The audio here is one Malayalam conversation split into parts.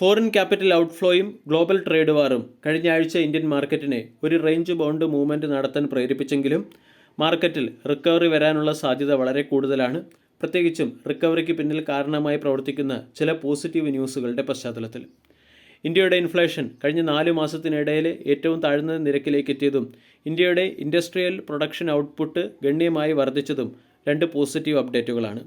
ഫോറിൻ ക്യാപിറ്റൽ ഔട്ട്ഫ്ലോയും ഗ്ലോബൽ ട്രേഡ് വാറും കഴിഞ്ഞ ആഴ്ച ഇന്ത്യൻ മാർക്കറ്റിനെ ഒരു റേഞ്ച് ബൗണ്ട് മൂവ്മെന്റ് നടത്താൻ പ്രേരിപ്പിച്ചെങ്കിലും മാർക്കറ്റിൽ റിക്കവറി വരാനുള്ള സാധ്യത വളരെ കൂടുതലാണ്. പ്രത്യേകിച്ചും റിക്കവറിക്ക് പിന്നിൽ കാരണമായി പ്രവർത്തിക്കുന്ന ചില പോസിറ്റീവ് ന്യൂസുകളുടെ പശ്ചാത്തലത്തിൽ. ഇന്ത്യയുടെ ഇൻഫ്ലേഷൻ കഴിഞ്ഞ നാല് മാസത്തിനിടയിൽ ഏറ്റവും താഴ്ന്ന നിരക്കിലേക്ക് എത്തിയതും ഇന്ത്യയുടെ ഇൻഡസ്ട്രിയൽ പ്രൊഡക്ഷൻ ഔട്ട്പുട്ട് ഗണ്യമായി വർദ്ധിച്ചതും രണ്ട് പോസിറ്റീവ് അപ്ഡേറ്റുകളാണ്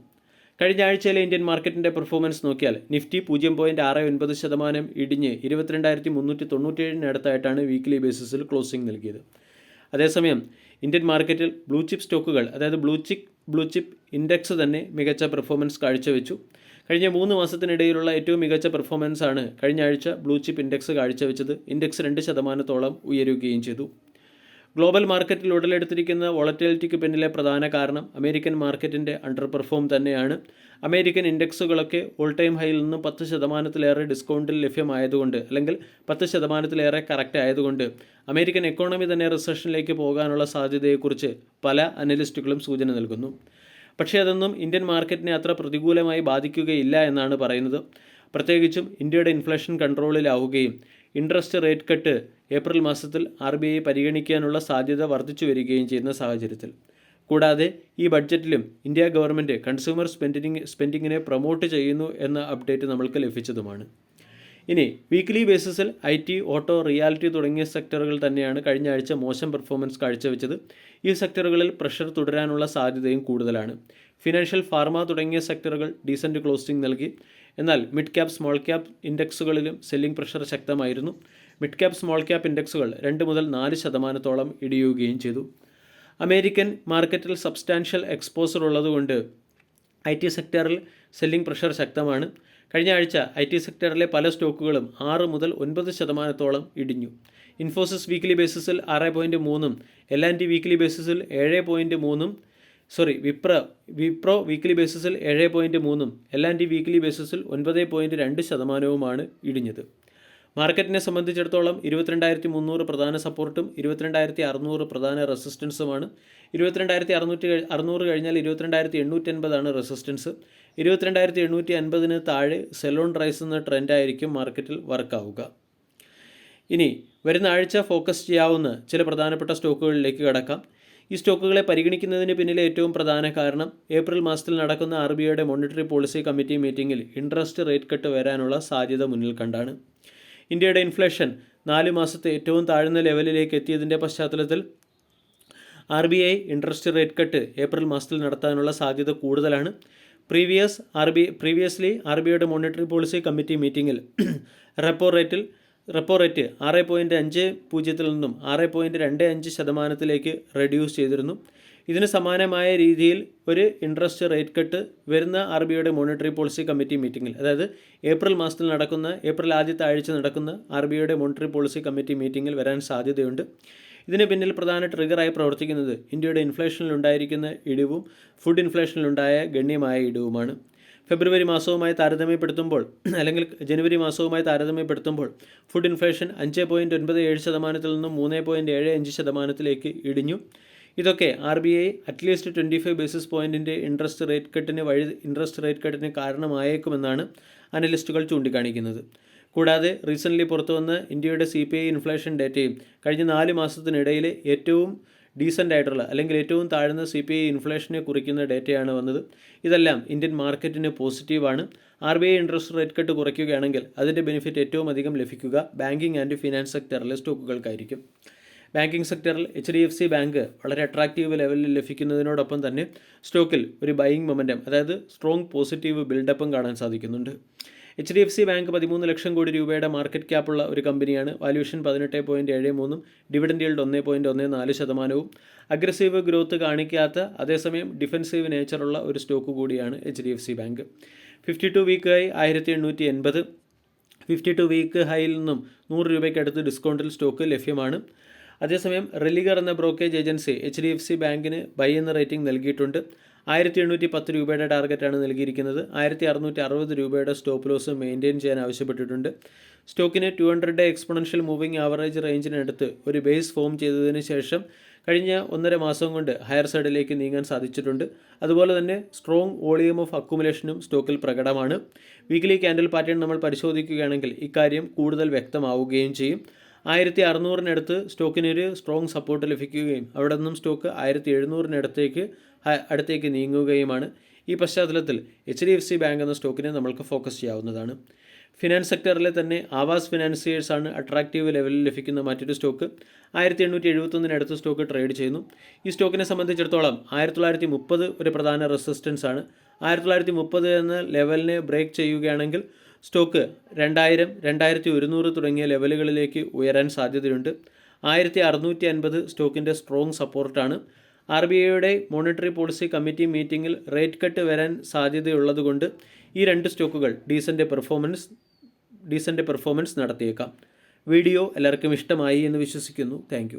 കഴിഞ്ഞ ആഴ്ചയിലെ ഇന്ത്യൻ മാർക്കറ്റിന്റെ പെർഫോമൻസ് നോക്കിയാൽ നിഫ്റ്റി പൂജ്യം പോയിന്റ് ആറ് ഒൻപത് ശതമാനം ഇടിഞ്ഞ് ഇരുപത്തിരണ്ടായിരത്തി മുന്നൂറ്റി തൊണ്ണൂറ്റേഴിനടുത്തായിട്ടാണ് വീക്ക്ലി ബേസിസിൽ ക്ലോസിംഗ് നൽകിയത്. അതേസമയം ഇന്ത്യൻ മാർക്കറ്റിൽ ബ്ലൂ ചിപ്പ് സ്റ്റോക്കുകൾ അതായത് blue chip blue chip index തന്നെ മികച്ച പെർഫോമൻസ് കാഴ്ചവെച്ചു. കഴിഞ്ഞ മൂന്ന് മാസത്തിനിടയിലുള്ള ഏറ്റവും മികച്ച പെർഫോമൻസ് ആണ് കഴിഞ്ഞ ആഴ്ച ബ്ലൂ ചിപ്പ് ഇൻഡെക്സ് കാഴ്ചവെച്ചത്. ഇൻഡെക്സ് രണ്ട് ശതമാനത്തോളം ഉയരുകയും ചെയ്തു. ഗ്ലോബൽ മാർക്കറ്റിൽ ഉടലെടുത്തിരിക്കുന്ന വോളറ്റിലിറ്റിക്ക് പിന്നിലെ പ്രധാന കാരണം അമേരിക്കൻ മാർക്കറ്റിന്റെ അണ്ടർ പെർഫോം തന്നെയാണ്. അമേരിക്കൻ ഇൻഡെക്സുകളൊക്കെ ഓൾ ടൈം ഹൈയിൽ നിന്ന് പത്ത് ശതമാനത്തിലേറെ ഡിസ്കൗണ്ടിൽ ലഭ്യമായതുകൊണ്ട് അല്ലെങ്കിൽ പത്ത് ശതമാനത്തിലേറെ കറക്റ്റ് ആയതുകൊണ്ട് അമേരിക്കൻ എക്കോണമി തന്നെ റിസഷനിലേക്ക് പോകാനുള്ള സാധ്യതയെക്കുറിച്ച് പല അനലിസ്റ്റുകളും സൂചന നൽകുന്നു. പക്ഷേ അതൊന്നും ഇന്ത്യൻ മാർക്കറ്റിനെ അത്ര പ്രതികൂലമായി ബാധിക്കുകയില്ല എന്നാണ് പറയുന്നത്. പ്രത്യേകിച്ചും ഇന്ത്യയുടെ ഇൻഫ്ലേഷൻ കൺട്രോളിലാവുകയും ഇൻട്രസ്റ്റ് റേറ്റ് കട്ട് ഏപ്രിൽ മാസത്തിൽ ആർ ബി ഐ പരിഗണിക്കാനുള്ള സാധ്യത വർദ്ധിച്ചു വരികയും ചെയ്യുന്ന സാഹചര്യത്തിൽ. കൂടാതെ ഈ ബഡ്ജറ്റിലും ഇന്ത്യ ഗവൺമെന്റ് കൺസ്യൂമർ സ്പെൻഡിങ് സ്പെൻഡിങ്ങിനെ പ്രൊമോട്ട് ചെയ്യുന്നു എന്ന അപ്ഡേറ്റ് നമ്മൾക്ക് ലഭിച്ചതുമാണ്. ഇനി വീക്ക്ലി ബേസിസിൽ ഐ ടി ഓട്ടോ റിയാലിറ്റി തുടങ്ങിയ സെക്ടറുകൾ തന്നെയാണ് കഴിഞ്ഞ ആഴ്ച മോശം പെർഫോമൻസ് കാഴ്ചവെച്ചത്. ഈ സെക്ടറുകളിൽ പ്രഷർ തുടരാനുള്ള സാധ്യതയും കൂടുതലാണ്. ഫിനാൻഷ്യൽ ഫാർമ തുടങ്ങിയ സെക്ടറുകൾ ഡീസന്റ് ക്ലോസിംഗ് നൽകി. എന്നാൽ മിഡ് ക്യാപ് സ്മോൾ ക്യാപ് ഇൻഡെക്സുകളിലും സെല്ലിംഗ് പ്രഷർ ശക്തമായിരുന്നു. മിഡ് ക്യാപ് സ്മോൾ ക്യാപ് ഇൻഡെക്സുകൾ രണ്ട് മുതൽ നാല് ശതമാനത്തോളം ഇടിയുകയും ചെയ്തു. അമേരിക്കൻ മാർക്കറ്റിൽ സബ്സ്റ്റാൻഷ്യൽ എക്സ്പോസർ ഉള്ളതുകൊണ്ട് ഐ ടി സെക്ടറിൽ സെല്ലിംഗ് പ്രഷർ ശക്തമാണ്. കഴിഞ്ഞ ആഴ്ച ഐ ടി സെക്ടറിലെ പല സ്റ്റോക്കുകളും ആറ് മുതൽ ഒൻപത് ശതമാനത്തോളം ഇടിഞ്ഞു. ഇൻഫോസിസ് വീക്ക്ലി ബേസിസിൽ ആറ് പോയിന്റ് മൂന്നും എൽ ആൻഡ് ടി വീക്ക്ലി ബേസിസിൽ ഏഴ് പോയിന്റ് മൂന്നും സോറി വിപ്ര വിപ്രോ വീക്ക്ലി ബേസിസിൽ ഏഴ് പോയിന്റ് മൂന്നും എൽ ടി വീക്ക്ലി ബേസിസിൽ ഒൻപത് പോയിന്റ് രണ്ട് ശതമാനവുമാണ് ഇടിഞ്ഞത്. മാർക്കറ്റിനെ സംബന്ധിച്ചിടത്തോളം ഇരുപത്തിരണ്ടായിരത്തി മുന്നൂറ് പ്രധാന സപ്പോർട്ടും ഇരുപത്തിരണ്ടായിരത്തി അറുന്നൂറ് പ്രധാന റെസിസ്റ്റൻസുമാണ്. ഇരുപത്തിരണ്ടായിരത്തി അറുന്നൂറ്റി അറുന്നൂറ് കഴിഞ്ഞാൽ ഇരുപത്തിരണ്ടായിരത്തി എണ്ണൂറ്റി അൻപതാണ് റെസിസ്റ്റൻസ്. ഇരുപത്തിരണ്ടായിരത്തി എണ്ണൂറ്റി അൻപതിന് താഴെ സെലോൺ റൈസ് എന്ന ട്രെൻഡായിരിക്കും മാർക്കറ്റിൽ വർക്കാവുക. ഇനി വരുന്ന ആഴ്ച ഫോക്കസ് ചെയ്യാവുന്ന ചില പ്രധാനപ്പെട്ട സ്റ്റോക്കുകളിലേക്ക് കടക്കാം. ഈ സ്റ്റോക്കുകളെ പരിഗണിക്കുന്നതിന് പിന്നിലെ ഏറ്റവും പ്രധാന കാരണം ഏപ്രിൽ മാസത്തിൽ നടക്കുന്ന ആർ ബി ഐയുടെ മോണിറ്ററി പോളിസി കമ്മിറ്റി മീറ്റിംഗിൽ ഇൻട്രസ്റ്റ് റേറ്റ് കട്ട് വരാനുള്ള സാധ്യത മുന്നിൽ കണ്ടാണ്. ഇന്ത്യയുടെ ഇൻഫ്ലേഷൻ നാല് മാസത്തെ ഏറ്റവും താഴ്ന്ന ലെവലിലേക്ക് എത്തിയതിന്റെ പശ്ചാത്തലത്തിൽ R B I interest rate cut April മാസത്തിൽ നടത്താനുള്ള സാധ്യത കൂടുതലാണ്. Previous R B previously R B ഐയുടെ മോണിറ്ററി പോളിസി കമ്മിറ്റി മീറ്റിംഗിൽ റെപ്പോ റേറ്റിൽ റെപ്പോ റേറ്റ് ആറ് പോയിന്റ് അഞ്ച് പൂജ്യത്തിൽ നിന്നും ആറ് പോയിന്റ് രണ്ട് അഞ്ച് ശതമാനത്തിലേക്ക് റെഡ്യൂസ് ചെയ്തിരുന്നു. ഇതിന് സമാനമായ രീതിയിൽ ഒരു ഇൻട്രസ്റ്റ് റേറ്റ് കട്ട് വരുന്ന ആർ ബി ഐയുടെ മോണിറ്ററി പോളിസി കമ്മിറ്റി മീറ്റിംഗിൽ അതായത് ഏപ്രിൽ മാസത്തിൽ നടക്കുന്ന ഏപ്രിൽ ആദ്യത്തെ ആഴ്ച നടക്കുന്ന ആർ ബി ഐയുടെ മോണിറ്ററി പോളിസി കമ്മിറ്റി മീറ്റിംഗിൽ വരാൻ സാധ്യതയുണ്ട്. ഇതിന് പിന്നിൽ പ്രധാന ട്രിഗറായി പ്രവർത്തിക്കുന്നത് ഇന്ത്യയുടെ ഇൻഫ്ലേഷനിലുണ്ടായിരിക്കുന്ന ഇടിവും ഫുഡ് ഇൻഫ്ലേഷനിലുണ്ടായ ഗണ്യമായ ഇടിവുമാണ്. ഫെബ്രുവരി മാസവുമായി താരതമ്യപ്പെടുത്തുമ്പോൾ അല്ലെങ്കിൽ ജനുവരി മാസവുമായി താരതമ്യപ്പെടുത്തുമ്പോൾ ഫുഡ് ഇൻഫ്ലേഷൻ അഞ്ച് പോയിന്റ് ഒൻപത് ഏഴ് ശതമാനത്തിൽ നിന്നും മൂന്ന് പോയിന്റ് ഏഴ് അഞ്ച് ശതമാനത്തിലേക്ക് ഇടിഞ്ഞു. ഇതൊക്കെ R B I at least twenty five basis പോയിന്റിന്റെ ഇൻട്രസ്റ്റ് റേറ്റ് കട്ടിന് വഴി ഇൻട്രസ്റ്റ് റേറ്റ് കട്ടിന് കാരണമായേക്കുമെന്നാണ് അനലിസ്റ്റുകൾ ചൂണ്ടിക്കാണിക്കുന്നത്. കൂടാതെ റീസെന്റ്ലി പുറത്തുവന്ന ഇന്ത്യയുടെ സി പി ഐ ഇൻഫ്ലേഷൻ ഡേറ്റയും കഴിഞ്ഞ നാല് മാസത്തിനിടയിലെ ഏറ്റവും ഡീസന്റ് ആയിട്ടുള്ള അല്ലെങ്കിൽ ഏറ്റവും താഴ്ന്ന സി പി ഐ ഇൻഫ്ലേഷനെ കുറിക്കുന്ന ഡേറ്റയാണ് വന്നത്. ഇതെല്ലാം ഇന്ത്യൻ മാർക്കറ്റിന് പോസിറ്റീവാണ് R B I interest rate cut കുറയ്ക്കുകയാണെങ്കിൽ അതിന്റെ ബെനിഫിറ്റ് ഏറ്റവും അധികം ലഭിക്കുക. ബാങ്കിങ് ആൻഡ് ഫിനാൻസ് സെക്ടറിലെ സ്റ്റോക്കുകൾക്കായിരിക്കും. ബാങ്കിങ് സെക്ടറിൽ H D F C bank വളരെ അട്രാക്റ്റീവ് ലെവലിൽ ലഭിക്കുന്നതിനോടൊപ്പം തന്നെ സ്റ്റോക്കിൽ ഒരു ബൈയിങ് മൊമെന്റം അതായത് സ്ട്രോങ് പോസിറ്റീവ് ബിൽഡപ്പും കാണാൻ സാധിക്കുന്നുണ്ട്. H D F C bank പതിമൂന്ന് ലക്ഷം കോടി രൂപയുടെ മാർക്കറ്റ് ക്യാപ്പുള്ള ഒരു കമ്പനിയാണ്. വാല്യൂഷൻ പതിനെട്ട് പോയിന്റ് ഏഴ് മൂന്നും ഡിവിഡൻഡ് ഈൽഡ് ഒന്ന് പോയിന്റ് ഒന്ന് നാല് ശതമാനവും. അഗ്രസീവ് ഗ്രോത്ത് കാണിക്കാത്ത അതേസമയം ഡിഫൻസീവ് നേച്ചറുള്ള ഒരു സ്റ്റോക്ക് കൂടിയാണ് H D F C bank. Fifty two week high ആയിരത്തി എണ്ണൂറ്റി എൺപത്. ഫിഫ്റ്റി ടു വീക്ക് ഹൈയിൽ നിന്നും നൂറ് രൂപയ്ക്കടുത്ത് ഡിസ്കൗണ്ടിൽ സ്റ്റോക്ക് ലഭ്യമാണ്. അതേസമയം റെലിഗർ എന്ന brokerage agency H D F C ബാങ്കിന് ബൈ എന്ന റേറ്റിംഗ് നൽകിയിട്ടുണ്ട്. ആയിരത്തി എണ്ണൂറ്റി പത്ത് രൂപയുടെ ടാർഗറ്റാണ് നൽകിയിരിക്കുന്നത്. ആയിരത്തി അറുന്നൂറ്റി അറുപത് രൂപയുടെ സ്റ്റോപ്പ് ലോസ് മെയിന്റെയിൻ ചെയ്യാൻ ആവശ്യപ്പെട്ടിട്ടുണ്ട്. സ്റ്റോക്കിനെ two hundred exponential moving average റേഞ്ചിനടുത്ത് ഒരു ബേസ് ഫോം ചെയ്തതിന് ശേഷം കഴിഞ്ഞ ഒന്നര മാസം കൊണ്ട് ഹയർ സൈഡിലേക്ക് നീങ്ങാൻ സാധിച്ചിട്ടുണ്ട്. അതുപോലെ തന്നെ സ്ട്രോങ് വോളിയം ഓഫ് അക്കുമുലേഷനും സ്റ്റോക്കിൽ പ്രകടമാണ്. വീക്ക്ലി ക്യാൻഡിൽ പാറ്റേൺ നമ്മൾ പരിശോധിക്കുകയാണെങ്കിൽ ഇക്കാര്യം കൂടുതൽ വ്യക്തമാവുകയും ചെയ്യും. ആയിരത്തി അറുന്നൂറിനടുത്ത് സ്റ്റോക്കിനൊരു സ്ട്രോങ് സപ്പോർട്ട് ലഭിക്കുകയും അവിടെ നിന്നും സ്റ്റോക്ക് ആയിരത്തി എഴുന്നൂറിനടുത്തേക്ക് അടുത്തേക്ക് നീങ്ങുകയുമാണ്. ഈ പശ്ചാത്തലത്തിൽ H D F C bank എന്ന സ്റ്റോക്കിനെ നമ്മൾക്ക് ഫോക്കസ് ചെയ്യാവുന്നതാണ്. ഫിനാൻസ് സെക്ടറിലെ തന്നെ ആവാസ് ഫിനാൻസിയേഴ്സാണ് അട്രാക്റ്റീവ് ലെവലിൽ ലഭിക്കുന്ന മറ്റൊരു സ്റ്റോക്ക്. ആയിരത്തി എണ്ണൂറ്റി എഴുപത്തൊന്നിനടുത്ത് സ്റ്റോക്ക് ട്രേഡ് ചെയ്യുന്നു. ഈ സ്റ്റോക്കിനെ സംബന്ധിച്ചിടത്തോളം ആയിരത്തി തൊള്ളായിരത്തി മുപ്പത് ഒരു പ്രധാന റെസിസ്റ്റൻസ് ആണ്. ആയിരത്തി തൊള്ളായിരത്തി മുപ്പത് എന്ന ലെവലിനെ ബ്രേക്ക് ചെയ്യുകയാണെങ്കിൽ സ്റ്റോക്ക് രണ്ടായിരം രണ്ടായിരത്തി ഒരുന്നൂറ് തുടങ്ങിയ ലെവലുകളിലേക്ക് ഉയരാൻ സാധ്യതയുണ്ട്. ആയിരത്തി അറുന്നൂറ്റി അൻപത് സ്റ്റോക്കിന്റെ സ്ട്രോങ് സപ്പോർട്ടാണ് ആർ ബി ഐയുടെ മോണിറ്ററി പോളിസി കമ്മിറ്റി മീറ്റിംഗിൽ റേറ്റ് കട്ട് വരാൻ സാധ്യതയുള്ളതുകൊണ്ട് ഈ രണ്ട് സ്റ്റോക്കുകൾ ഡീസന്റ് പെർഫോമൻസ് ഡീസന്റ് പെർഫോമൻസ് നടത്തിയേക്കാം. വീഡിയോ എല്ലാവർക്കും ഇഷ്ടമായി എന്ന് വിശ്വസിക്കുന്നു. താങ്ക്